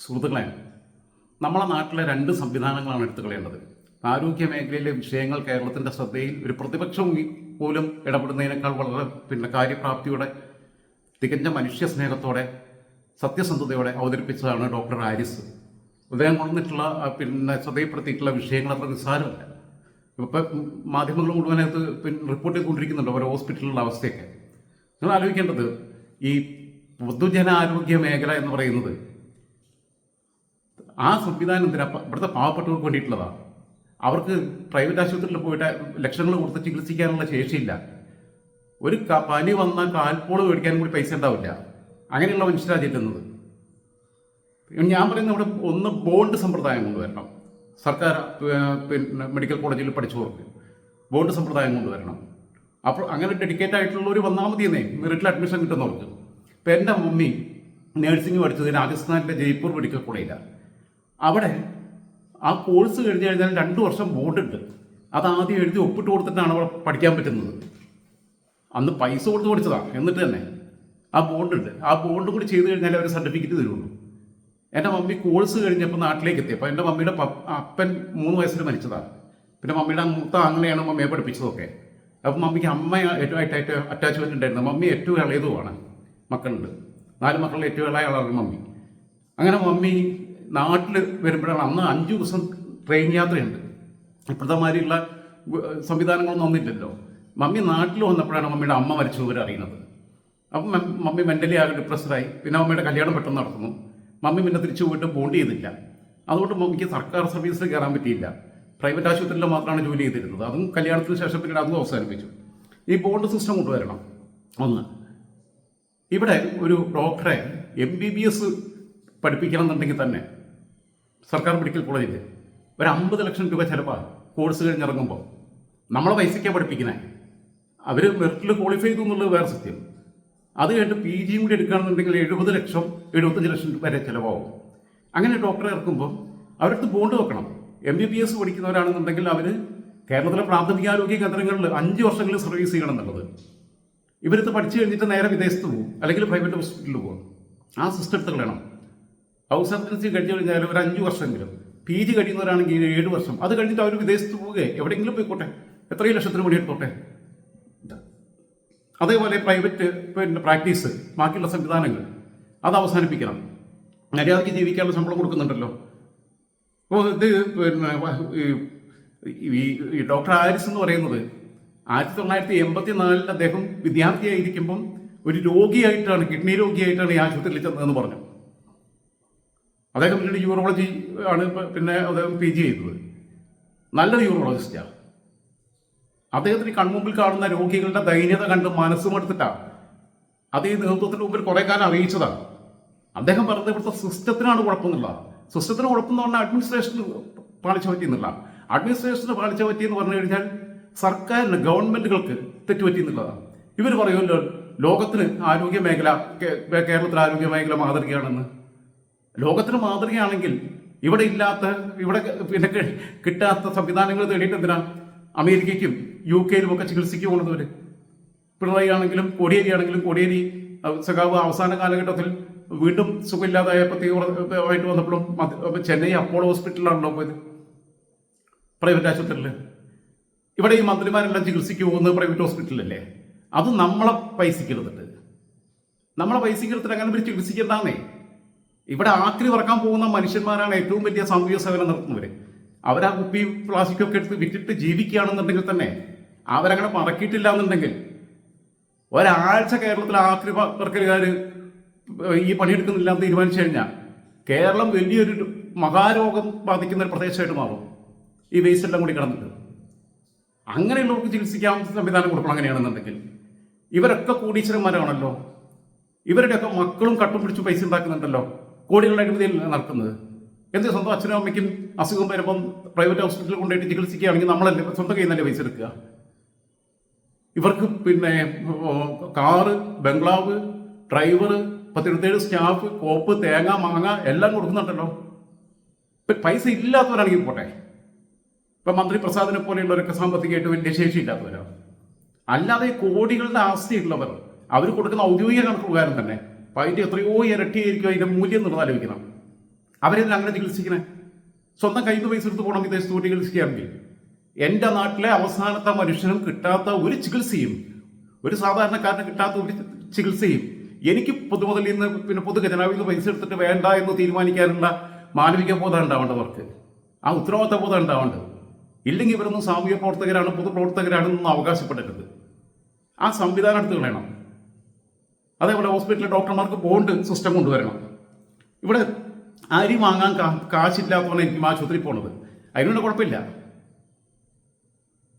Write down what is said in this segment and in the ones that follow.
സുഹൃത്തുക്കളെ നമ്മളെ നാട്ടിലെ രണ്ട് സംവിധാനങ്ങളാണ് എടുത്തു കളയേണ്ടത്. ആരോഗ്യ മേഖലയിലെ വിഷയങ്ങൾ കേരളത്തിന്റെ ശ്രദ്ധയിൽ ഒരു പ്രതിപക്ഷം പോലും ഇടപെടുന്നതിനേക്കാൾ വളരെ പിന്നെ കാര്യപ്രാപ്തിയോടെ തികഞ്ഞ മനുഷ്യ സ്നേഹത്തോടെ സത്യസന്ധതയോടെ അവതരിപ്പിച്ചതാണ് ഡോക്ടർ ആരിസ് അദ്ദേഹം കൊണ്ടുവന്നിട്ടുള്ള പിന്നെ ശ്രദ്ധയിൽപ്പെടുത്തിയിട്ടുള്ള വിഷയങ്ങൾ അത്ര നിസ്സാരമല്ല. ഇപ്പം മാധ്യമങ്ങൾ മുഴുവനകത്ത് പിന്നെ റിപ്പോർട്ട് ചെയ്തുകൊണ്ടിരിക്കുന്നുണ്ട് ഓരോ ഹോസ്പിറ്റലിലുള്ള അവസ്ഥയൊക്കെ. നിങ്ങൾ ആലോചിക്കേണ്ടത് ഈ പൊതുജനാരോഗ്യ മേഖല എന്ന് പറയുന്നത് ആ സംവിധാനം എന്തിനാ? ഇവിടുത്തെ പാവപ്പെട്ടവർക്ക് വേണ്ടിയിട്ടുള്ളതാണ് അവർക്ക് പ്രൈവറ്റ് ആശുപത്രിയിൽ പോയിട്ട് ലക്ഷങ്ങൾ കൊടുത്ത് ചികിത്സിക്കാനുള്ള ശേഷിയില്ല. ഒരു പനി വന്നാൽ കാൽപോൾ മേടിക്കാനും കൂടി പൈസ ഉണ്ടാവില്ല. അങ്ങനെയുള്ള മനുഷ്യരാണ് ചെല്ലുന്നത് ഞാൻ പറയുന്നത് ഇവിടെ ഒന്ന് ബോണ്ട് സമ്പ്രദായം കൊണ്ടുവരണം സർക്കാർ പിന്നെ മെഡിക്കൽ കോളേജിൽ പഠിച്ചവർക്ക് ബോണ്ട് സമ്പ്രദായം കൊണ്ടുവരണം അപ്പോൾ അങ്ങനെ ഡെഡിക്കേറ്റ് ആയിട്ടുള്ളവർ വന്നാൽ മതി എന്നേ. മെറിറ്റിൽ അഡ്മിഷൻ കിട്ടുന്നവർക്ക്. ഇപ്പം എന്റെ മമ്മി നേഴ്സിംഗ് പഠിച്ചത് രാജസ്ഥാനിലെ ജയ്പൂർ മെഡിക്കൽ കോളേജിലാണ് അവിടെ ആ കോഴ്സ് കഴിഞ്ഞ് കഴിഞ്ഞാൽ രണ്ട് വർഷം ബോണ്ടുണ്ട് അത് ആദ്യം എഴുതി ഒപ്പിട്ട് കൊടുത്തിട്ടാണ് അവിടെ പഠിക്കാൻ പറ്റുന്നത്. അന്ന് പൈസ കൊടുത്ത് പഠിച്ചതാണ് എന്നിട്ട് തന്നെ ആ ബോണ്ടുണ്ട് ആ ബോണ്ട് കൂടി ചെയ്ത് കഴിഞ്ഞാൽ അവർ സർട്ടിഫിക്കറ്റ് തരുള്ളൂ. എന്റെ മമ്മി കോഴ്സ് കഴിഞ്ഞപ്പോൾ നാട്ടിലേക്ക് എത്തി. അപ്പോൾ എന്റെ മമ്മിയുടെ അപ്പൻ മൂന്ന് വയസ്സിൽ മരിച്ചതാണ് പിന്നെ മമ്മിയുടെ മൂത്ത അങ്ങനെയാണ് മമ്മിയെ പഠിപ്പിച്ചതൊക്കെ. അപ്പം മമ്മിക്ക് അമ്മ ഏറ്റവും ആയിട്ട് അറ്റാച്ച്മെന്റ് ഉണ്ടായിരുന്നു. മമ്മി ഏറ്റവും ഇളയതുമാണ്. മക്കളുണ്ട്. നാല് മക്കളിൽ ഏറ്റവും ഇളയ ആളാണ് മമ്മി. അങ്ങനെ മമ്മി നാട്ടിൽ വരുമ്പോഴാണ് അന്ന് അഞ്ച് ദിവസം ട്രെയിൻ യാത്രയുണ്ട്. ഇപ്പോഴത്തെ മാതിരിയുള്ള സംവിധാനങ്ങളൊന്നും ഒന്നില്ലല്ലോ മമ്മി നാട്ടിൽ വന്നപ്പോഴാണ് മമ്മിയുടെ അമ്മ മരിച്ചു അറിയുന്നത്. അപ്പം മമ്മി മെന്റലി ആകെ ഡിപ്രസ്ഡായി പിന്നെ മമ്മിയുടെ കല്യാണം പെട്ടെന്ന് നടത്തുന്നു മമ്മി പിന്നെ തിരിച്ചു പോയിട്ട് ബോണ്ട് ചെയ്തില്ല. അതുകൊണ്ട് മമ്മിക്ക് സർക്കാർ സർവീസിൽ കയറാൻ പറ്റിയില്ല. പ്രൈവറ്റ് ആശുപത്രിയിൽ മാത്രമാണ് ജോലി ചെയ്തിരുന്നത്. അതും കല്യാണത്തിന് ശേഷം പിന്നീട് അതും അവസാനിപ്പിച്ചു. ഈ ബോണ്ട് സിസ്റ്റം കൊണ്ടുവരണം. ഒന്ന്. ഇവിടെ ഒരു ഡോക്ടറെ എം ബി ബി എസ് പഠിപ്പിക്കണം എന്നുണ്ടെങ്കിൽ തന്നെ സർക്കാർ മെഡിക്കൽ കോളേജിൽ ഒരു അമ്പത് ലക്ഷം രൂപ ചിലവാണ് കോഴ്സ് കഴിഞ്ഞിറങ്ങുമ്പോൾ നമ്മളെ പൈസയ്ക്കാണ് പഠിപ്പിക്കുന്നത് അവർ മെറിറ്റിൽ ക്വാളിഫൈ ചെയ്തു എന്നുള്ളത് വേറെ സത്യം. അത് കഴിഞ്ഞിട്ട് പി ജിയും കൂടി എടുക്കുകയാണെന്നുണ്ടെങ്കിൽ എഴുപത് ലക്ഷം എഴുപത്തഞ്ച് ലക്ഷം വരെ ചിലവാകും അങ്ങനെ ഡോക്ടറെ ഇറക്കുമ്പോൾ അവരടുത്ത് ബോണ്ട് വെക്കണം. എം ബി ബി എസ് പഠിക്കുന്നവരാണെന്നുണ്ടെങ്കിൽ അവർ കേരളത്തിലെ പ്രാഥമിക ആരോഗ്യ കേന്ദ്രങ്ങളിൽ അഞ്ച് വർഷങ്ങൾ സർവീസ് ചെയ്യണം എന്നുള്ളത്. ഇവരത് പഠിച്ചു കഴിഞ്ഞിട്ട് നേരെ വിദേശത്ത് പോകും അല്ലെങ്കിൽ പ്രൈവറ്റ് ഹോസ്പിറ്റലിൽ പോകും ആ സിസ്റ്റം എടുത്ത് കളയണം. ഹൗസ് സർജൻസി കഴിഞ്ഞു കഴിഞ്ഞാൽ ഒരു അഞ്ച് വർഷമെങ്കിലും. പി ജി കഴിയുന്നവരാണെങ്കിൽ ഏഴ് വർഷം. അത് കഴിഞ്ഞിട്ട് അവർ വിദേശത്ത് പോവുകയെ. എവിടെയെങ്കിലും പോയിക്കോട്ടെ. എത്രയും ലക്ഷത്തിന് പണി എടുത്തോട്ടെ അതേപോലെ പ്രൈവറ്റ് പിന്നെ പ്രാക്ടീസ് ബാക്കിയുള്ള സംവിധാനങ്ങൾ. അത് അവസാനിപ്പിക്കണം. മര്യാദയ്ക്ക് ജീവിക്കാനുള്ള ശമ്പളം കൊടുക്കുന്നുണ്ടല്ലോ. അപ്പോൾ ഇത് പിന്നെ ഈ ഡോക്ടർ ആരിസ് എന്ന് പറയുന്നത് ആയിരത്തി തൊള്ളായിരത്തി എൺപത്തി നാലിൽ അദ്ദേഹം വിദ്യാർത്ഥിയായിരിക്കുമ്പം ഒരു രോഗിയായിട്ടാണ് കിഡ്നി രോഗിയായിട്ടാണ് ഈ ആശുപത്രിയിൽ ചെന്നതെന്ന് പറഞ്ഞു. അദ്ദേഹം പിന്നീട് യൂറോളജി ആണ് പിന്നെ അദ്ദേഹം പി ജി ചെയ്തത് നല്ലൊരു യൂറോളജിസ്റ്റാണ് അദ്ദേഹത്തിന് കൺമുമ്പിൽ കാണുന്ന രോഗികളുടെ ദൈന്യത കണ്ട് മനസ്സുമെടുത്തിട്ടാണ് അത് ഈ നേതൃത്വത്തിന് മുമ്പിൽ കുറേ കാലം അറിയിച്ചതാണ്. അദ്ദേഹം പറഞ്ഞത് ഇവിടുത്തെ സിസ്റ്റത്തിനാണ് കുഴപ്പമെന്നുള്ള സിസ്റ്റത്തിന് കുഴപ്പമെന്ന് പറഞ്ഞാൽ അഡ്മിനിസ്ട്രേഷന് പാളിച്ച പറ്റിയെന്നുള്ള അഡ്മിനിസ്ട്രേഷന് പാളിച്ച പറ്റിയെന്ന് പറഞ്ഞു കഴിഞ്ഞാൽ സർക്കാരിന് ഗവൺമെന്റുകൾക്ക് തെറ്റുപറ്റി എന്നുള്ളതാണ്. ഇവർ പറയുമല്ലോ ലോകത്തിന് ആരോഗ്യ മേഖല കേരളത്തിലെ ആരോഗ്യ മേഖല മാതൃകയാണെന്ന്. ലോകത്തിന് മാതൃകയാണെങ്കിൽ ഇവിടെ ഇല്ലാത്ത ഇവിടെ പിന്നെ കിട്ടാത്ത സംവിധാനങ്ങൾ തേടിയിട്ട് എന്തിനാ അമേരിക്കയ്ക്കും യു കെയിലും ഒക്കെ ചികിത്സയ്ക്ക് പോകുന്നവർ പിണറായി ആണെങ്കിലും കോടിയേരി ആണെങ്കിലും കോടിയേരി സഖാവ് അവസാന കാലഘട്ടത്തിൽ വീണ്ടും സുഖമില്ലാതായപ്പോൾ തീവ്രമായിട്ട് വന്നപ്പോഴും ചെന്നൈ അപ്പോളോ ഹോസ്പിറ്റലിലാണല്ലോ പോയത് പ്രൈവറ്റ് ആശുപത്രിയിൽ ഇവിടെ ഈ മന്ത്രിമാരെല്ലാം ചികിത്സയ്ക്ക് പോകുന്നത് പ്രൈവറ്റ് ഹോസ്പിറ്റലല്ലേ അത് നമ്മളെ പൈസയ്ക്ക് എടുത്തിട്ട്. നമ്മളെ പൈസയ്ക്ക് എടുത്തിട്ട് അങ്ങനെ ഒരു ചികിത്സിക്കണ്ടാന്നേ ഇവിടെ ആക്രി പറക്കാൻ പോകുന്ന മനുഷ്യന്മാരാണ് ഏറ്റവും വലിയ സാമൂഹ്യ സേവനം നടത്തുന്നവർ അവരാ കുപ്പി പ്ലാസ്റ്റിക് ഒക്കെ എടുത്ത് വിറ്റിട്ട് ജീവിക്കുകയാണെന്നുണ്ടെങ്കിൽ തന്നെ അവരങ്ങനെ മറക്കിയിട്ടില്ല എന്നുണ്ടെങ്കിൽ ഒരാഴ്ച കേരളത്തിൽ ആക്രി പറക്കലുകാർ ഈ പണിയെടുക്കുന്നില്ല എന്ന് തീരുമാനിച്ചു കഴിഞ്ഞാൽ കേരളം വലിയൊരു മഹാരോഗം ബാധിക്കുന്ന ഒരു പ്രദേശമായിട്ട് മാറും. ഈ വേസ്റ്റ് എല്ലാം കൂടി കിടന്നിട്ട്. അങ്ങനെയുള്ളവർക്ക് ചികിത്സിക്കാൻ സംവിധാനം കൊടുക്കണം അങ്ങനെയാണെന്നുണ്ടെങ്കിൽ. ഇവരൊക്കെ കൂടീശ്വരന്മാരാണല്ലോ ഇവരുടെയൊക്കെ മക്കളും കട്ടും പിടിച്ച് പൈസ ഉണ്ടാക്കുന്നുണ്ടല്ലോ. കോടികളുടെ അഴിമതിയിൽ നടക്കുന്നത്. എന്ത് സ്വന്തം അച്ഛനും അമ്മയ്ക്കും അസുഖം വരുമ്പം പ്രൈവറ്റ് ഹോസ്പിറ്റലിൽ കൊണ്ടുപോയിട്ട് ചികിത്സിക്കുകയാണെങ്കിൽ നമ്മളല്ലേ സ്വന്തം കയ്യിൽ നിന്നല്ലേ പൈസ എടുക്കുക? ഇവർക്ക് പിന്നെ കാറ് ബംഗ്ലാവ് ഡ്രൈവർ പത്തിരുപത്തേഴ് സ്റ്റാഫ് കോപ്പ് തേങ്ങ മാങ്ങ എല്ലാം കൊടുക്കുന്നുണ്ടല്ലോ. ഇപ്പൊ പൈസ ഇല്ലാത്തവരാണെങ്കിൽ പോട്ടെ. ഇപ്പൊ മന്ത്രി പ്രസാദിനെ പോലെയുള്ളവരൊക്കെ സാമ്പത്തികമായിട്ട് വലിയ ശേഷി ഇല്ലാത്തവരാണ് അല്ലാതെ കോടികളുടെ ആസ്തിയുള്ളവർ അവർ കൊടുക്കുന്ന ഔദ്യോഗിക കണക്ക് പ്രകാരം തന്നെ അപ്പൊ അതിന്റെ എത്രയോ ഇരട്ടിയായിരിക്കും അതിന്റെ മൂല്യം എന്നുള്ളത് ആലോചിക്കണം. അവരെന്തിനാ അങ്ങനെ ചികിത്സിക്കണേ? സ്വന്തം കയ്യിൽ നിന്ന് പൈസ എടുത്ത് പോകണം വിദേശത്ത് പോയി ചികിത്സിക്കാമെങ്കിൽ എന്റെ നാട്ടിലെ അവസാനത്തെ മനുഷ്യനും കിട്ടാത്ത ഒരു ചികിത്സയും ഒരു സാധാരണക്കാരന് കിട്ടാത്ത ഒരു ചികിത്സയും എനിക്ക് പൊതുമുതലിൽ നിന്ന് പിന്നെ പൊതു ഖജനാവിൽ നിന്ന് പൈസ എടുത്തിട്ട് വേണ്ട എന്ന് തീരുമാനിക്കാനുള്ള മാനവിക ബോധം ഉണ്ടാവേണ്ടവർക്ക് ആ ഉത്തരവാദിത്ത ബോധം ഉണ്ടാവേണ്ടത്. ഇല്ലെങ്കിൽ ഇവരൊന്നും സാമൂഹ്യ പ്രവർത്തകരാണ് പൊതുപ്രവർത്തകരാണെന്നൊന്നും അവകാശപ്പെടരുത്. ആ സംവിധാനം എടുത്ത് കളയണം. അതേപോലെ ഹോസ്പിറ്റലിലെ ഡോക്ടർമാർക്ക് ബോണ്ട് സിസ്റ്റം കൊണ്ടുവരണം. ഇവിടെ അരി വാങ്ങാൻ കാശില്ലാത്തവണ് എനിക്ക് ആശുപത്രിയിൽ പോണത്. അതിനൊന്നും കുഴപ്പമില്ല.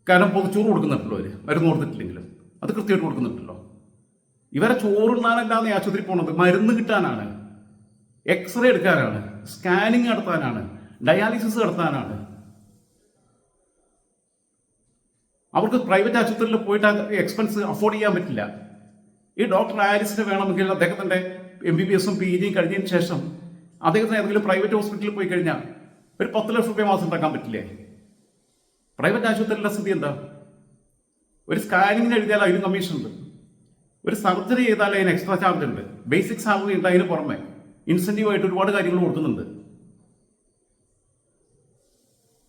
കാരണം പൊതുച്ചോറ് കൊടുക്കുന്നുണ്ടല്ലോ അവർ മരുന്ന് കൊടുത്തിട്ടില്ലെങ്കിലും. അത് കൃത്യമായിട്ട് കൊടുക്കുന്നുണ്ടല്ലോ. ഇവരെ ചോറുണ്ണാനല്ലാതെ ആശുപത്രി പോണത് മരുന്ന് കിട്ടാനാണ്. എക്സ്റേ എടുക്കാനാണ്. സ്കാനിങ് നടത്താനാണ്. ഡയാലിസിസ് നടത്താനാണ്. അവർക്ക് പ്രൈവറ്റ് ആശുപത്രിയിൽ പോയിട്ട് എക്സ്പെൻസ് അഫോർഡ് ചെയ്യാൻ പറ്റില്ല. ഈ ഡോക്ടർ ആരിസിന് വേണമെങ്കിൽ അദ്ദേഹത്തിന്റെ എം ബി ബി എസും പി ജിയും കഴിഞ്ഞതിന് ശേഷം അദ്ദേഹത്തിന് ഏതെങ്കിലും പ്രൈവറ്റ് ഹോസ്പിറ്റലിൽ പോയി കഴിഞ്ഞാൽ ഒരു പത്ത് ലക്ഷം രൂപ മാസം ഉണ്ടാക്കാൻ പറ്റില്ലേ? പ്രൈവറ്റ് ആശുപത്രിയിലെ സ്ഥിതി എന്താ? ഒരു സ്കാനിങ്ങിന് എഴുതിയാൽ അതിന് കമ്മീഷൻ ഉണ്ട്. ഒരു സർജറി ചെയ്താൽ അതിന് എക്സ്ട്രാ ചാർജ് ഉണ്ട്. ബേസിക് സാലറി ഉണ്ട് അതിന് പുറമെ. ഇൻസെന്റീവ് ആയിട്ട് ഒരുപാട് കാര്യങ്ങൾ കൊടുക്കുന്നുണ്ട്.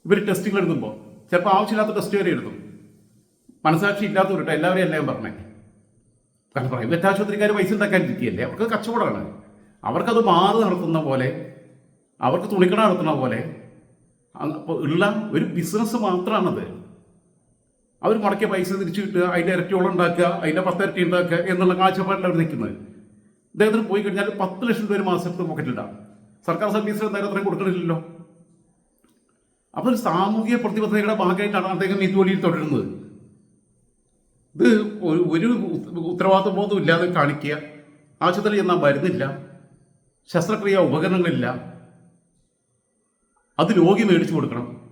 ഇവർ ടെസ്റ്റുകൾ എഴുതുമ്പോൾ ചിലപ്പോൾ ആവശ്യമില്ലാത്ത ടെസ്റ്റ് വരെ എഴുതും. മനസാക്ഷി ഇല്ലാത്തവരുട്ടോ എല്ലാവരെയും എല്ലാം പറഞ്ഞേ. കാരണം പ്രൈവറ്റ് ആശുപത്രിക്കാർ പൈസ ഉണ്ടാക്കാൻ ഇരിക്കുകയല്ലേ? അവർക്ക് കച്ചവടമാണ്. അവർക്കത് മാറി നടത്തുന്ന പോലെ അവർക്ക് തുണിക്കട നടത്തുന്ന പോലെ ഉള്ള ഒരു ബിസിനസ് മാത്രമാണത് അവർ മുടക്കിയ പൈസ തിരിച്ചു കിട്ടുക അതിന്റെ ഇരട്ടിയോളം ഉണ്ടാക്കുക അതിന്റെ പത്തിരട്ടി ഉണ്ടാക്കുക എന്നുള്ള കാഴ്ചപ്പാടിലാണ് അവർ നിൽക്കുന്നത്. അദ്ദേഹത്തിന് പോയി കഴിഞ്ഞാൽ പത്ത് ലക്ഷം രൂപ ഒരു മാസത്തെ സർക്കാർ സർവീസിൽ എന്തായാലും അത്രയും കൊടുക്കണില്ലല്ലോ. അപ്പോൾ ഒരു സാമൂഹിക പ്രതിബദ്ധതയുടെ ഭാഗമായിട്ടാണ് അദ്ദേഹം ഈ ജോലിയിൽ തുടരുന്നത്. ഇത് ഒരു ഉത്തരവാദിത്വ ബോധം ഇല്ലാതെ കാണിക്കുക. ആശുപത്രി എന്നാൽ മരുന്നില്ല. ശസ്ത്രക്രിയ ഉപകരണങ്ങളില്ല. അത് രോഗി മേടിച്ചു കൊടുക്കണം.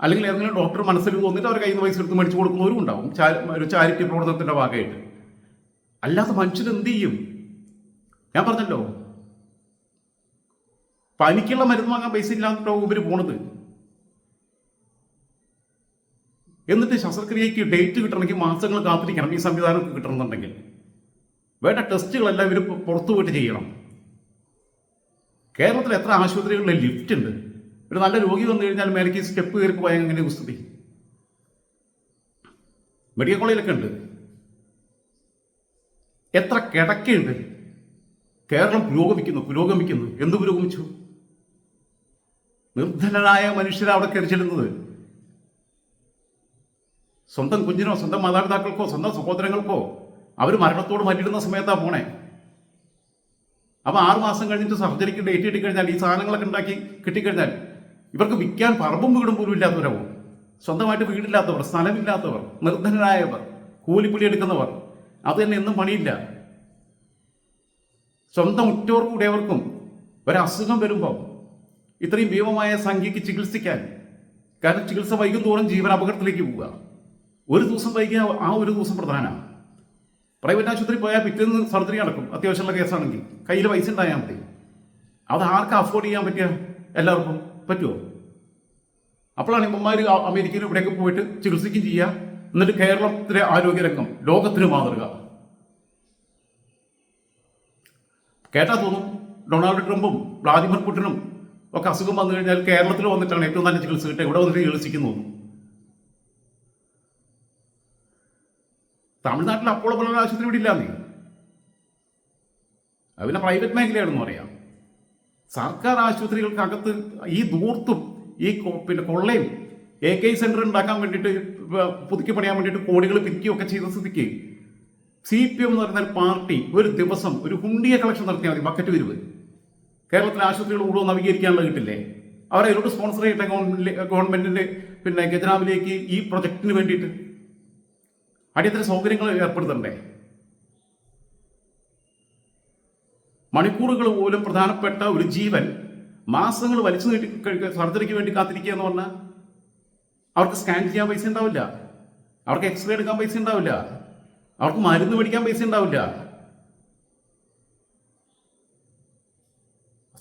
അല്ലെങ്കിൽ ഏതെങ്കിലും ഡോക്ടർ മനസ്സിൽ തോന്നിയിട്ട് അവർ കയ്യിൽ നിന്ന് പൈസ എടുത്ത് മേടിച്ചു കൊടുക്കുന്നവരും ഉണ്ടാവും. ഒരു ചാരിറ്റി പ്രവർത്തനത്തിന്റെ ഭാഗമായിട്ട്. അല്ലാത്ത മനുഷ്യൻ എന്ത് ചെയ്യും? ഞാൻ പറഞ്ഞല്ലോ. പനിക്കുള്ള മരുന്ന് വാങ്ങാൻ പൈസ ഇല്ലാന്നിട്ടോ ഇവർ പോണത്. എന്നിട്ട് ശസ്ത്രക്രിയയ്ക്ക് ഡേറ്റ് കിട്ടണമെങ്കിൽ മാസങ്ങൾ കാത്തിരിക്കണം ഈ സംവിധാനം കിട്ടണമെന്നുണ്ടെങ്കിൽ. വേണ്ട ടെസ്റ്റുകളെല്ലാം ഇവർ പുറത്തു പോയിട്ട് ചെയ്യണം. കേരളത്തിൽ എത്ര ആശുപത്രികളിലെ ലിഫ്റ്റ് ഉണ്ട്? ഒരു നല്ല രോഗി വന്നു കഴിഞ്ഞാൽ മേലേക്ക് സ്റ്റെപ്പ് കയറി പോയാൽ എങ്ങനെ കുസ്തുതി മെഡിക്കൽ കോളേജിലൊക്കെ ഉണ്ട്. എത്ര കിടക്കയുണ്ട്? കേരളം പുരോഗമിക്കുന്നു പുരോഗമിക്കുന്നു. എന്ത് പുരോഗമിച്ചു? നിർധനരായ മനുഷ്യരെ അവിടെ കയറി ചെല്ലുന്നത്. സ്വന്തം കുഞ്ഞിനോ സ്വന്തം മാതാപിതാക്കൾക്കോ സ്വന്തം സഹോദരങ്ങൾക്കോ അവർ മരണത്തോട് മല്ലിടുന്ന സമയത്താണ് പോണേ. അപ്പോൾ ആറ് മാസം കഴിഞ്ഞിട്ട് സർജറിക്ക് ഡേറ്റ് കിട്ടിക്കഴിഞ്ഞാൽ ഈ സാധനങ്ങളൊക്കെ ഉണ്ടാക്കി കിട്ടിക്കഴിഞ്ഞാൽ ഇവർക്ക് വിൽക്കാൻ പറമ്പും വീടും പോലും ഇല്ലാത്തവരാവും. സ്വന്തമായിട്ട് വീടില്ലാത്തവർ സ്ഥലമില്ലാത്തവർ നിർധനരായവർ കൂലിപ്പുലി എടുക്കുന്നവർ അത് തന്നെ എന്നും പണിയില്ല. സ്വന്തം ഉറ്റോർ കൂടിയവർക്കും ഒരസുഖം വരുമ്പോൾ ഇത്രയും ഭീമമായ സംഖ്യയ്ക്ക് ചികിത്സിക്കാൻ കാരണം ചികിത്സ വൈകും തോറും ജീവൻ അപകടത്തിലേക്ക് പോവുക. ഒരു ദിവസം വൈകിയ ആ ഒരു ദിവസം പ്രധാനമാണ് പ്രൈവറ്റ് ആശുപത്രി പോയാൽ പിറ്റേന്ന് സർജറി നടക്കും. അത്യാവശ്യമുള്ള കേസാണെങ്കിൽ കയ്യിൽ പൈസ ഉണ്ടായാൽ മതി. അത് ആർക്ക് അഫോർഡ് ചെയ്യാൻ പറ്റിയ എല്ലാവർക്കും പറ്റുമോ അപ്പോഴാണ് ഇമ്മമാർ അമേരിക്കയിലും ഇവിടെയൊക്കെ പോയിട്ട് ചികിത്സിക്കുകയും ചെയ്യുക. എന്നിട്ട് കേരളത്തിലെ ആരോഗ്യരംഗം ലോകത്തിന് മാതൃക. കേട്ടാ തോന്നും ഡൊണാൾഡ് ട്രംപും വ്ളാദിമിർ പുടിനും ഒക്കെ അസുഖം വന്നു കഴിഞ്ഞാൽ കേരളത്തിൽ വന്നിട്ടാണ് ഏറ്റവും നല്ല ചികിത്സ കിട്ടുക. ഇവിടെ വന്നിട്ട് ചികിത്സിക്കുന്നു. തമിഴ്നാട്ടിൽ അപ്പോളോ പോലുള്ള ആശുപത്രി ഇവിടെ ഇല്ലാന്നേ. അത് പിന്നെ പ്രൈവറ്റ് മേഖലയാണെന്ന് പറയാം. സർക്കാർ ആശുപത്രികൾക്കകത്ത് ഈ ദൂർത്തും ഈ പിന്നെ കൊള്ളയും എ കെ സെന്റർ ഉണ്ടാക്കാൻ വേണ്ടിയിട്ട് പുതുക്കി പണിയാൻ വേണ്ടിയിട്ട് കോടികൾ പിരിക്കുകയൊക്കെ ചെയ്ത സ്ഥിതിക്ക് സി പി എം എന്ന് പറയുന്ന പാർട്ടി ഒരു ദിവസം ഒരു ഹുണ്ടിയ കളക്ഷൻ നടത്തിയാൽ മതി ബക്കറ്റ് വരുവ്. കേരളത്തിലെ ആശുപത്രികൾ കൂടുതൽ നവീകരിക്കാനുള്ള കിട്ടില്ലേ? അവരെ അതിലോട്ട് സ്പോൺസർ ചെയ്യട്ടെ ഗവൺമെന്റ് ഗവൺമെന്റിന്റെ പിന്നെ ഖജനാവിലേക്ക് ഈ പ്രൊജക്ടിന് വേണ്ടിയിട്ട്. അടിയന്തര സൗകര്യങ്ങൾ ഏർപ്പെടുത്തണ്ടേ? മണിക്കൂറുകൾ പോലും പ്രധാനപ്പെട്ട ഒരു ജീവൻ മാസങ്ങൾ വലിച്ചു നീട്ടി സർജറിക്ക് വേണ്ടി കാത്തിരിക്കുക എന്ന് പറഞ്ഞാൽ അവർക്ക് സ്കാൻ ചെയ്യാൻ പൈസ ഉണ്ടാവില്ല. അവർക്ക് എക്സ്റേ എടുക്കാൻ പൈസ ഉണ്ടാവില്ല. അവർക്ക് മരുന്ന് മേടിക്കാൻ പൈസ ഉണ്ടാവില്ല.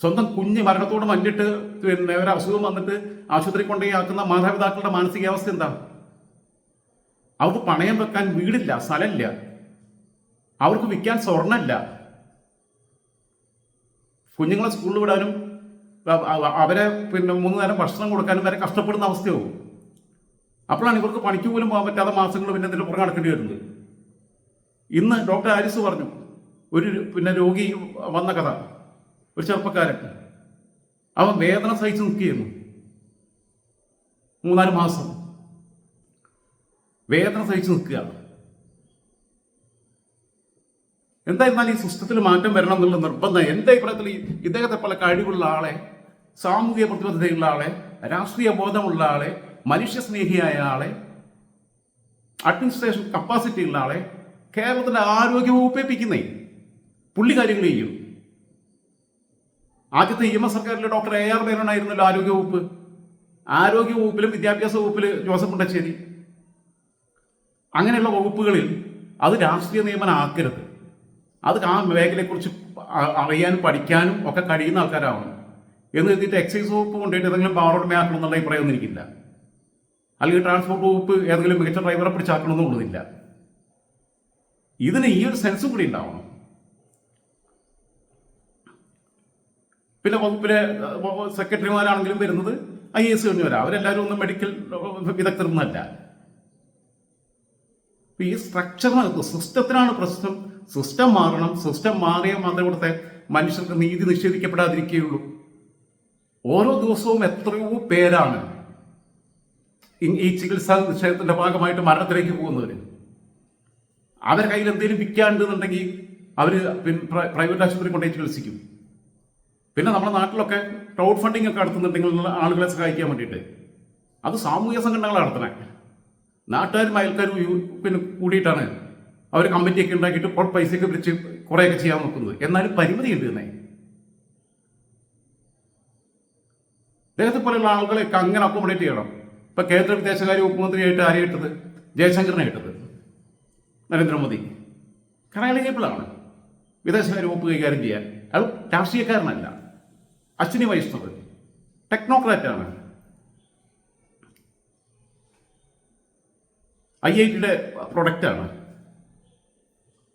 സ്വന്തം കുഞ്ഞ് മരണത്തോട് മഞ്ഞിട്ട് പിന്നെ ഒരു അസുഖം വന്നിട്ട് ആശുപത്രി കൊണ്ടുപോയി ആക്കുന്ന മാതാപിതാക്കളുടെ മാനസികാവസ്ഥ എന്താ? അവർക്ക് പണയം വെക്കാൻ വീടില്ല സ്ഥലമില്ല. അവർക്ക് വിൽക്കാൻ സ്വർണമില്ല. കുഞ്ഞുങ്ങളെ സ്കൂളിൽ വിടാനും അവരെ പിന്നെ മൂന്ന് നേരം ഭക്ഷണം കൊടുക്കാനും വരെ കഷ്ടപ്പെടുന്ന അവസ്ഥയാവും. അപ്പോഴാണ് ഇവർക്ക് പണിക്ക് പോലും പോകാൻ പറ്റാത്ത മാസങ്ങൾ പിന്നെ ഇതിന്റെ പുറകെ നടക്കേണ്ടി വരുന്നത്. ഇന്ന് ഡോക്ടർ ആരിസ് പറഞ്ഞു ഒരു പിന്നെ രോഗി വന്ന കഥ ഒരു ചെറുപ്പക്കാരൻ. അവൻ വേദന സഹിച്ച് നിൽക്കുകയായിരുന്നു. മൂന്നാൽ മാസം. വേദന സഹിച്ചു നിൽക്കുക എന്തായിരുന്നാലും ഈ സിസ്റ്റത്തിൽ മാറ്റം വരണം എന്നുള്ള നിർബന്ധം എന്റെ അഭിപ്രായത്തിൽ ഇദ്ദേഹത്തെ പോലെ കഴിവുള്ള ആളെ സാമൂഹിക പ്രതിബദ്ധതയുള്ള ആളെ രാഷ്ട്രീയ ബോധമുള്ള ആളെ മനുഷ്യസ്നേഹിയായ ആളെ അഡ്മിനിസ്ട്രേഷൻ കപ്പാസിറ്റി ഉള്ള ആളെ കേരളത്തിന്റെ ആരോഗ്യ വകുപ്പേപ്പിക്കുന്നേ പുള്ളി കാര്യങ്ങൾ ചെയ്യും. ആദ്യത്തെ ഇ എം എസ് സർക്കാരിലെ ഡോക്ടർ എ ആർ മേനോനായിരുന്നല്ലോ ആരോഗ്യ വകുപ്പ്. ആരോഗ്യ വകുപ്പിലും വിദ്യാഭ്യാസ വകുപ്പിൽ ജോസഫ് മുണ്ടശ്ശേരി. അങ്ങനെയുള്ള വകുപ്പുകളിൽ അത് രാഷ്ട്രീയ നിയമനം ആക്കരുത് അത് ആ മേഖലയെക്കുറിച്ച് അറിയാനും പഠിക്കാനും ഒക്കെ കഴിയുന്ന ആൾക്കാരാവണം. എന്ന് കരുതിയിട്ട് എക്സൈസ് വകുപ്പ് കൊണ്ടുപോയിട്ട് ഏതെങ്കിലും പവറോട് ആക്കണം എന്നുള്ള അഭിപ്രായം ഒന്നിരിക്കില്ല അല്ലെങ്കിൽ ട്രാൻസ്പോർട്ട് വകുപ്പ് ഏതെങ്കിലും മികച്ച ഡ്രൈവറെ പിടിച്ചാക്കണമെന്നുള്ളതില്ല ഇതിന് ഈ ഒരു സെൻസും കൂടി ഉണ്ടാവണം. പിന്നെ വകുപ്പിലെ സെക്രട്ടറിമാരാണെങ്കിലും വരുന്നത് ഐ എസ് കഴിഞ്ഞവരാ. അവരെല്ലാവരും ഒന്നും മെഡിക്കൽ വിദഗ്ധരൊന്നുമല്ല. ഈ സ്ട്രക്ചറിനകത്ത് സിസ്റ്റത്തിനാണ് പ്രശ്നം. സിസ്റ്റം മാറണം. സിസ്റ്റം മാറിയാൽ മാത്രമേ ഇവിടുത്തെ മനുഷ്യർക്ക് നീതി നിഷേധിക്കപ്പെടാതിരിക്കുകയുള്ളൂ. ഓരോ ദിവസവും എത്രയോ പേരാണ് ഈ- ചികിത്സാ നിഷേധത്തിന്റെ ഭാഗമായിട്ട് മരണത്തിലേക്ക് പോകുന്നവർ അവരുടെ കയ്യിൽ എന്തെങ്കിലും വിൽക്കാണ്ടെന്നുണ്ടെങ്കിൽ അവർ പിന്നെ പ്രൈവറ്റ് ആശുപത്രി കൊണ്ടുപോയി ചികിത്സിക്കും. പിന്നെ നമ്മുടെ നാട്ടിലൊക്കെ ക്രൗഡ് ഫണ്ടിങ് ഒക്കെ നടത്തുന്നുണ്ടെങ്കിൽ ആളുകളെ സഹായിക്കാൻ വേണ്ടിയിട്ട്. അത് സാമൂഹിക സംഘടനകളാണ് നടത്തണേ നാട്ടുകാരും അയൽക്കാരും പിന്നെ കൂടിയിട്ടാണ് അവർ കമ്മിറ്റിയൊക്കെ ഉണ്ടാക്കിയിട്ട് ഇപ്പോൾ പൈസയൊക്കെ പിരിച്ച് കുറേയൊക്കെ ചെയ്യാൻ നോക്കുന്നത്. എന്നാലും പരിമിതി ഉണ്ട് തന്നെ അദ്ദേഹത്തെ പോലെയുള്ള ആളുകളെയൊക്കെ അങ്ങനെ അക്കോമഡേറ്റ് ചെയ്യണം. ഇപ്പം കേന്ദ്ര വിദേശകാര്യ ഉപമന്ത്രിയായിട്ട് ആരെയും ഇട്ടത്? ജയശങ്കറിനെ ഇട്ടത്. നരേന്ദ്രമോദി. കാരണം അയാൾ വിദേശകാര്യ വകുപ്പ് കൈകാര്യം ചെയ്യാൻ. അയാൾ രാഷ്ട്രീയക്കാരനല്ല. അശ്വിനി വൈഷ്ണവ്. ടെക്നോക്രാറ്റാണ് ഐ ഐ ടിയുടെ പ്രൊഡക്റ്റാണ്.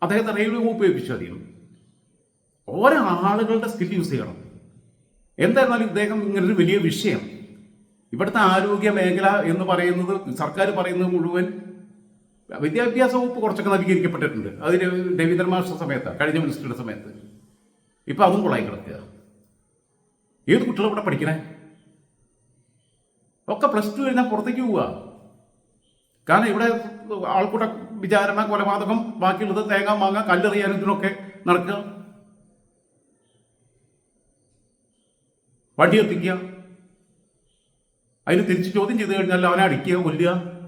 അദ്ദേഹത്തെ റെയിൽവേ വകുപ്പ് ഏൽപ്പിച്ചു അധികം. ഓരോ ആളുകളുടെ സ്കിൽ യൂസ് ചെയ്യണം. എന്തായിരുന്നാലും ഇദ്ദേഹം ഇങ്ങനൊരു വലിയ വിഷയം. ഇവിടുത്തെ ആരോഗ്യ മേഖല എന്ന് പറയുന്നത് സർക്കാർ പറയുന്നത് മുഴുവൻ വിദ്യാഭ്യാസ വകുപ്പ് കുറച്ചൊക്കെ നവീകരിക്കപ്പെട്ടിട്ടുണ്ട്. അത് രവി- രവീന്ദ്രൻ മാസ്റ്റർ സമയത്താണ് കഴിഞ്ഞ മിനിസ്റ്ററുടെ സമയത്ത്. ഇപ്പം അതും കൊള്ളായി കിടക്കുക. ഏത് കുട്ടികൾ ഇവിടെ പഠിക്കണേ? ഒക്കെ പ്ലസ് ടു കഴിഞ്ഞാൽ പുറത്തേക്ക് പോവുക. കാരണം ഇവിടെ ആൾക്കൂട്ട വിചാരണ കൊലപാതകം ബാക്കിയുള്ളത് തേങ്ങ മാങ്ങ കല്ലെറിയാനും ഇതിനൊക്കെ നടക്കുക. വണ്ടി എത്തിക്കുക. അതിന് തിരിച്ച് ചോദ്യം ചെയ്ത് കഴിഞ്ഞാൽ അവനെ അടിക്കുക കൊല്ലുക.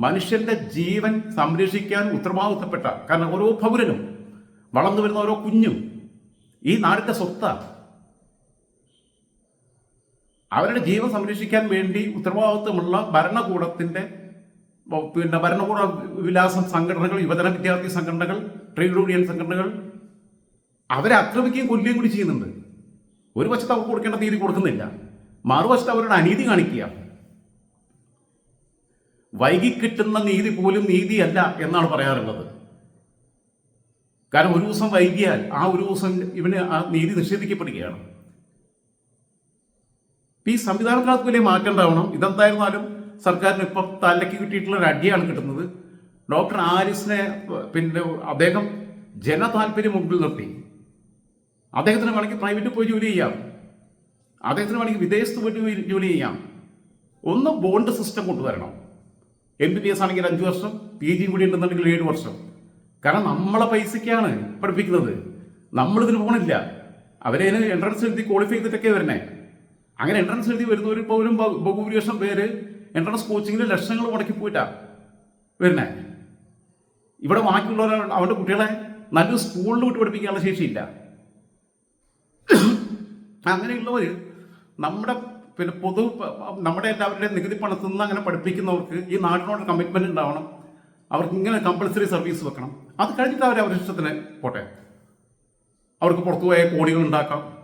മനുഷ്യന്റെ ജീവൻ സംരക്ഷിക്കാൻ ഉത്തരവാദിത്തപ്പെട്ട കാരണം ഓരോ പൗരനും വളർന്നു വരുന്ന ഓരോ കുഞ്ഞും ഈ നാടിന്റെ സ്വത്താണ് അവരുടെ ജീവൻ സംരക്ഷിക്കാൻ വേണ്ടി ഉത്തരവാദിത്വമുള്ള ഭരണകൂടത്തിന്റെ പിന്നെ ഭരണകൂട വിലാസം സംഘടനകൾ യുവജന വിദ്യാർത്ഥി സംഘടനകൾ ട്രേഡ് യൂണിയൻ സംഘടനകൾ അവരെ ആക്രമിക്കുകയും കൊല്ലുകയും കൂടി ചെയ്യുന്നുണ്ട്. ഒരു വശത്ത് അവർക്ക് കൊടുക്കേണ്ട തീയതി കൊടുക്കുന്നില്ല. മറുവശത്ത് അവരുടെ അനീതി കാണിക്കുക. വൈകി കിട്ടുന്ന നീതി പോലും നീതിയല്ല എന്നാണ് പറയാറുള്ളത്. കാരണം ഒരു ദിവസം വൈകിയാൽ ആ ഒരു ദിവസം ഇവന് ആ നീതി നിഷേധിക്കപ്പെടുകയാണ്. ഈ സംവിധാനത്തിനകത്ത് വലിയ മാറ്റം ഉണ്ടാവണം. ഇതെന്തായിരുന്നാലും സർക്കാരിന് ഇപ്പം തലയ്ക്ക് കിട്ടിയിട്ടുള്ള ഒരു അടിയാണ് കിട്ടുന്നത്. ഡോക്ടർ ആരിസിനെ പിന്നെ അദ്ദേഹം ജനതാല്പര്യം മുമ്പിൽ നിർത്തി. അദ്ദേഹത്തിന് വേണമെങ്കിൽ പ്രൈവറ്റിൽ പോയി ജോലി ചെയ്യാം. അദ്ദേഹത്തിന് വേണമെങ്കിൽ വിദേശത്ത് പോയിട്ട് പോയി ജോലി ചെയ്യാം. ഒന്ന് ബോണ്ട് സിസ്റ്റം കൊണ്ടുവരണം. എം ബി ബി എസ് ആണെങ്കിൽ അഞ്ച് വർഷം പി ജി കൂടി ഉണ്ടെന്നുണ്ടെങ്കിൽ ഏഴ് വർഷം. കാരണം നമ്മളെ പൈസയ്ക്കാണ് പഠിപ്പിക്കുന്നത്. നമ്മളിതിന് പോകണില്ല അവരതിന് എൻട്രൻസ് എഴുതി ക്വാളിഫൈ ചെയ്തിട്ടൊക്കെ വരണേ അങ്ങനെ എൻട്രൻസ് എഴുതി വരുന്നവർ പോലും ബഹു- ബഹുഭൂരിപക്ഷം പേര് എൻട്രൻസ് കോച്ചിങ്ങിൽ ലക്ഷങ്ങൾ മുടക്കി പോയിട്ടാ വരുന്നേ. ഇവിടെ ബാക്കിയുള്ളവർ അവരുടെ കുട്ടികളെ നല്ല സ്കൂളിൽ വിട്ട് പഠിപ്പിക്കാനുള്ള ശേഷിയില്ല. അങ്ങനെയുള്ളവർ നമ്മുടെ പിന്നെ പൊതു നമ്മുടെ എല്ലാവരുടെയും നികുതി പണത്തിൽ നിന്ന് അങ്ങനെ പഠിപ്പിക്കുന്നവർക്ക് ഈ നാടിനോട് കമ്മിറ്റ്മെന്റ് ഉണ്ടാവണം. അവർക്ക് ഇങ്ങനെ കമ്പൽസറി സർവീസ് വെക്കണം. അത് കഴിഞ്ഞിട്ട് അവർ അവരുടെ ഇഷ്ടത്തിന് പോട്ടെ. അവർക്ക് പുറത്തു പോയ കോടികൾ ഉണ്ടാക്കാം.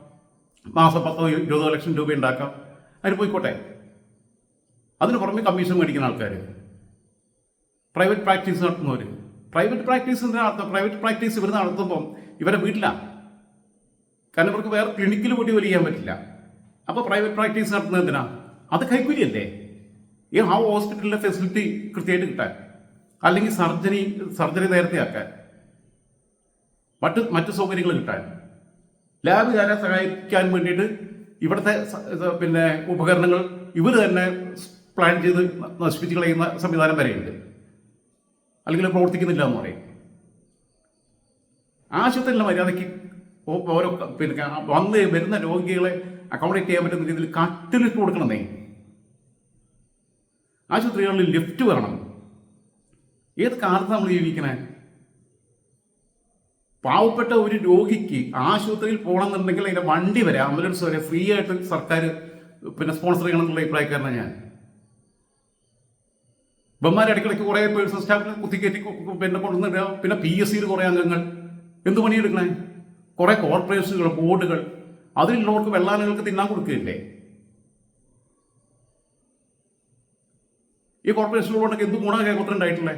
മാസം പത്തോ ഇരുപതോ ലക്ഷം രൂപ ഉണ്ടാക്കാം. അതിന് പോയിക്കോട്ടെ. അതിന് പുറമെ കമ്മീഷൻ മേടിക്കുന്ന ആൾക്കാർ പ്രൈവറ്റ് പ്രാക്ടീസ് നടത്തുന്നവർ പ്രൈവറ്റ് പ്രാക്ടീസ് പ്രൈവറ്റ് പ്രാക്ടീസ് ഇവർ നടത്തുമ്പം ഇവരെ വീട്ടിലാണ് കാരണം ഇവർക്ക് വേറെ ക്ലിനിക്കിൽ പോയിട്ട് ജോലി ചെയ്യാൻ പറ്റില്ല. അപ്പോൾ പ്രൈവറ്റ് പ്രാക്ടീസ് നടത്തുന്നത് എന്തിനാ? അത് കൈക്കൂലിയല്ലേ? ഈ ആ ഹോസ്പിറ്റലിലെ ഫെസിലിറ്റി കൃത്യമായിട്ട് കിട്ടാൻ. അല്ലെങ്കിൽ സർജറി സർജറി നേരത്തെ ആക്കാൻ. മറ്റ് മറ്റ് സൗകര്യങ്ങൾ കിട്ടാൻ. ലാബുകാരെ സഹായിക്കാൻ വേണ്ടിയിട്ട് ഇവിടുത്തെ പിന്നെ ഉപകരണങ്ങൾ ഇവർ തന്നെ പ്ലാൻ ചെയ്ത് നശിപ്പിച്ച് കളയുന്ന സംവിധാനം വരെയുണ്ട്. അല്ലെങ്കിൽ പ്രവർത്തിക്കുന്നില്ല എന്ന് പറയും. ആശുപത്രിയിലെ മര്യാദയ്ക്ക് ഓരോ പിന്നെ വന്ന് വരുന്ന രോഗികളെ അക്കോമഡേറ്റ് ചെയ്യാൻ പറ്റുന്ന രീതിയിൽ കട്ടിലിട്ട് കൊടുക്കണമെന്നേ ആശുപത്രികളിൽ ലിഫ്റ്റ് വരണം. ഏത് കാലത്ത് നമ്മൾ ജീവിക്കണേ? പാവപ്പെട്ട ഒരു രോഗിക്ക് ആശുപത്രിയിൽ പോകണമെന്നുണ്ടെങ്കിൽ അതിന്റെ വണ്ടി വരെ ആംബുലൻസ് വരെ ഫ്രീ ആയിട്ട് സർക്കാർ പിന്നെ സ്പോൺസർ ചെയ്യണം എന്നുള്ള അഭിപ്രായക്കാരനാണ് ഞാൻ. ബൊമ്മാരെ ഇടയ്ക്കിടയ്ക്ക് കുറേ പേഴ്സണൽ സ്റ്റാഫിനെ കുത്തിക്കയറ്റി പിന്നെ കൊണ്ടുവന്നിടുക. പിന്നെ പി എസ് സിയിൽ കുറേ അംഗങ്ങൾ. എന്ത് പണിയെടുക്കണേ? കുറേ കോർപ്പറേഷനുകൾ ബോർഡുകൾ അതിലുള്ളവർക്ക് വെള്ളാനുകൾക്ക് തിന്നാൻ കൊടുക്കുകയില്ലേ? ഈ കോർപ്പറേഷനുകളോടൊക്കെ എന്ത് ഗുണ കേരളത്തിൽ ഉണ്ടായിട്ടില്ലേ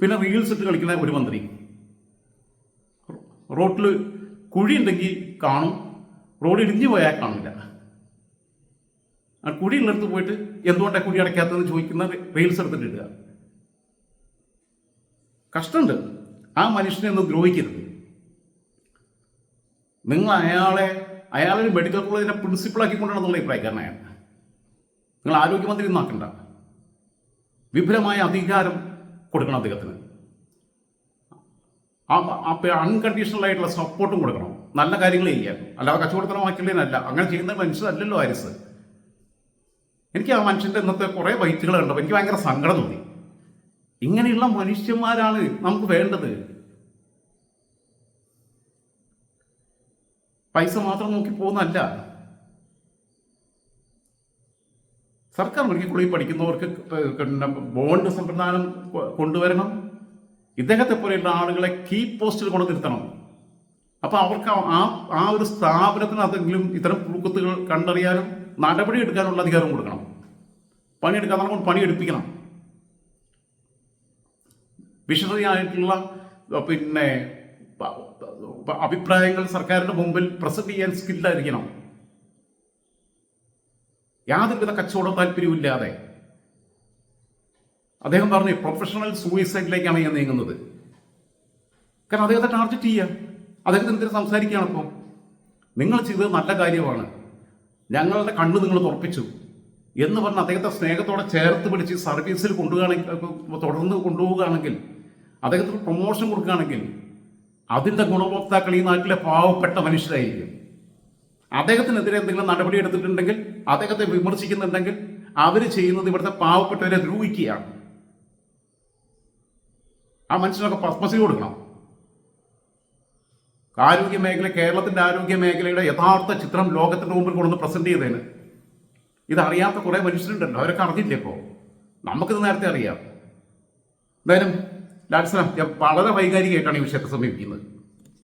പിന്നെ റീൽസ് ഇട്ട് കളിക്കുന്ന ഒരു മന്ത്രി. റോട്ടിൽ കുഴി ഉണ്ടെങ്കിൽ കാണും. റോഡ് ഇടിഞ്ഞു പോയാൽ കാണില്ല. ആ കുഴി കുഴിയുള്ളിടത്ത് പോയിട്ട് എന്തുകൊണ്ടാണ് കുഴി അടയ്ക്കാത്തതെന്ന് ചോദിക്കുന്ന റെയിൽസ് എടുത്തിട്ട് ഇടുക. കഷ്ടമുണ്ട്. ആ മനുഷ്യനെ ഒന്ന് ദ്രോഹിക്കരുത്. നിങ്ങൾ അയാളെ അയാളെ മെഡിക്കൽ കോളേജിനെ പ്രിൻസിപ്പളാക്കി കൊണ്ടുവരണമെന്നുള്ള അയാൾ. നിങ്ങൾ ആരോഗ്യമന്ത്രി ഒന്നാക്കണ്ട വിപുലമായ അധികാരം കൊടുക്കണം അദ്ദേഹത്തിന്. അൺകണ്ടീഷണൽ ആയിട്ടുള്ള സപ്പോർട്ടും കൊടുക്കണം. നല്ല കാര്യങ്ങൾ ചെയ്യാൻ അല്ലാതെ കച്ചവടത്തരമാക്കിയുള്ളതിനല്ല. അങ്ങനെ ചെയ്യുന്ന മനുഷ്യരല്ലല്ലോ ആരിസ്. എനിക്ക് ആ മനുഷ്യന്റെ ഇന്നത്തെ കുറേ വൈറ്റുകൾ കണ്ടപ്പോൾ എനിക്ക് ഭയങ്കര സങ്കടം തോന്നി. ഇങ്ങനെയുള്ള മനുഷ്യന്മാരാണ് നമുക്ക് വേണ്ടത്. പൈസ മാത്രം നോക്കി പോകുന്നല്ല സർക്കാർ മെഡിക്കൽ കോളേജിൽ പഠിക്കുന്നവർക്ക് ബോണ്ട് സംവിധാനം കൊണ്ടുവരണം. ഇദ്ദേഹത്തെ പോലെയുള്ള ആളുകളെ കീ പോസ്റ്റിൽ കൊണ്ട് നിർത്തണം. അപ്പോൾ അവർക്ക് ആ- ആ ഒരു സ്ഥാപനത്തിന് അതെങ്കിലും ഇത്തരം പുഴുക്കുത്തുകൾ കണ്ടറിയാനും നടപടി എടുക്കാനുള്ള അധികാരം കൊടുക്കണം. പണിയെടുക്കാൻ കൊണ്ട് പണിയെടുപ്പിക്കണം. അഹ് പിന്നെ അഭിപ്രായങ്ങൾ സർക്കാരിന്റെ മുമ്പിൽ പ്രസന്റ് ചെയ്യാൻ സ്കില്ലായിരിക്കണം യാതൊരുവിധ കച്ചവട താല്പര്യമില്ലാതെ അദ്ദേഹം പറഞ്ഞു പ്രൊഫഷണൽ സൂയിസൈഡിലേക്കാണ് ഞാൻ നീങ്ങുന്നത്. കാരണം അദ്ദേഹത്തെ ടാർഗറ്റ് ചെയ്യുക എന്തിനു സംസാരിക്കുകയാണ് ഇപ്പോൾ നിങ്ങൾ ചെയ്തത് നല്ല കാര്യമാണ്. ഞങ്ങളുടെ കണ്ണ് നിങ്ങൾ തുറപ്പിച്ചു. എന്ന് പറഞ്ഞ് അദ്ദേഹത്തെ സ്നേഹത്തോടെ ചേർത്ത് പിടിച്ച് സർവീസിൽ കൊണ്ടുപോവുകയാണെങ്കിൽ തുടർന്ന് കൊണ്ടുപോവുകയാണെങ്കിൽ അദ്ദേഹത്തിന് പ്രൊമോഷൻ കൊടുക്കുകയാണെങ്കിൽ അതിന്റെ ഗുണഭോക്താക്കൾ ഈ നാട്ടിലെ പാവപ്പെട്ട മനുഷ്യരായിരിക്കും. അദ്ദേഹത്തിനെതിരെ എന്തെങ്കിലും നടപടി എടുത്തിട്ടുണ്ടെങ്കിൽ അദ്ദേഹത്തെ വിമർശിക്കുന്നുണ്ടെങ്കിൽ അവർ ചെയ്യുന്നത് ഇവിടുത്തെ പാവപ്പെട്ടവരെ ദ്രോഹിക്കുകയാണ്. ആ മനുഷ്യനൊക്കെ പത്മശ്രീ കൊടുക്കണം. ആരോഗ്യ മേഖല കേരളത്തിന്റെ ആരോഗ്യ മേഖലയുടെ യഥാർത്ഥ ചിത്രം ലോകത്തിന്റെ മുമ്പിൽ കൊണ്ടുവന്ന് പ്രസന്റ് ചെയ്തതിന് ഇതറിയാത്ത കുറെ മനുഷ്യരുണ്ടല്ലോ അവരൊക്കെ അറിഞ്ഞില്ലേ ഇപ്പോ? നമുക്കിത് നേരത്തെ അറിയാം. എന്തായാലും ലാൽസന ഞാൻ വളരെ വൈകാരികമായിട്ടാണ് ഈ വിഷയത്തെ സമീപിക്കുന്നത്.